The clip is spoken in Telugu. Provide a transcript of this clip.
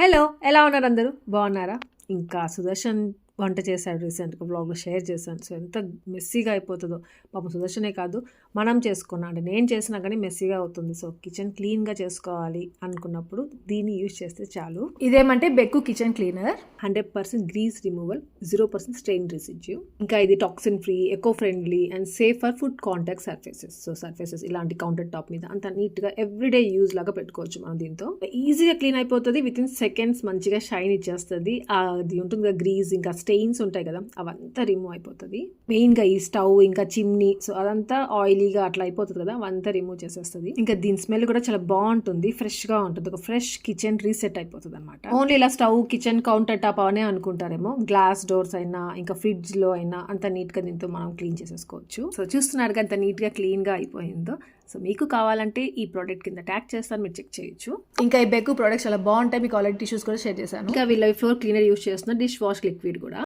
హలో ఎలా ఉన్నారు అందరూ? బాగున్నారా? ఇంకా సుదర్శన్ వంట చేశాడు రీసెంట్గా బ్లాగ్లో షేర్ చేశాను. సో ఎంత మెస్సీగా అయిపోతుందో. పాపం సుదర్శనే కాదు మనం చేసుకున్నా అంటే నేను చేసినా కానీ మెస్సీగా అవుతుంది. సో కిచెన్ క్లీన్గా చేసుకోవాలి అనుకున్నప్పుడు దీన్ని యూజ్ చేస్తే చాలు. ఇదేమంటే Beco kitchen cleaner? Hundred percent grease removal zero percent strain residue. ఇంకా ఇది toxin free eco friendly and safe for food contact surfaces. So surfaces ఇలాంటి కౌంటర్ టాప్ మీద అంత నీట్గా ఎవ్రీడే యూజ్ లాగా పెట్టుకోవచ్చు మనం దీంతో. ఈజీగా క్లీన్ అయిపోతుంది విత్ ఇన్ సెకండ్స్ మంచిగా షైన్ ఇచ్చేస్తుంది. అది ఉంటుంది కదా గ్రీజ్ ఇంకా స్టెయిన్స్ ఉంటాయి కదా అవంతా రిమూవ్ అయిపోతుంది. మెయిన్గా ఈ స్టవ్ ఇంకా చిమ్నీ సో అదంతా ఆయిలీగా అట్లా అయిపోతుంది కదా అవంతా రిమూవ్ చేసేస్తుంది. ఇంకా దీని స్మెల్ కూడా చాలా బాగుంటుంది ఫ్రెష్గా ఉంటుంది. ఒక ఫ్రెష్ కిచెన్ రీసెట్ అయిపోతుంది అనమాట ఓన్లీ ఇలా స్టవ్ కిచెన్ కౌంటర్ టాప్ అవనే అనుకుంటారేమో. గ్లాస్ డోర్స్ అయినా ఇంకా ఫ్రిడ్జ్లో అయినా అంత నీట్గా దీంతో మనం క్లీన్ చేసేసుకోవచ్చు. సో చూస్తున్నారు అంత నీట్గా క్లీన్గా అయిపోయిందో. సో మీకు కావాలంటే ఈ ప్రోడక్ట్ కింద ట్యాగ్ చేస్తాను మీరు చెక్ చేయొచ్చు. ఇంకా ఈ బెక్కు ప్రోడక్ట్స్ చాలా బాగుంటాయి. మీకు ఆల్రెడీ టిష్యూస్ కూడా షేర్ చేశాను. ఇంకా వీళ్ళ ఫ్లోర్ క్లీనర్ యూస్ చేస్తున్న డిష్ వాష్ లిక్విడ్ కూడా.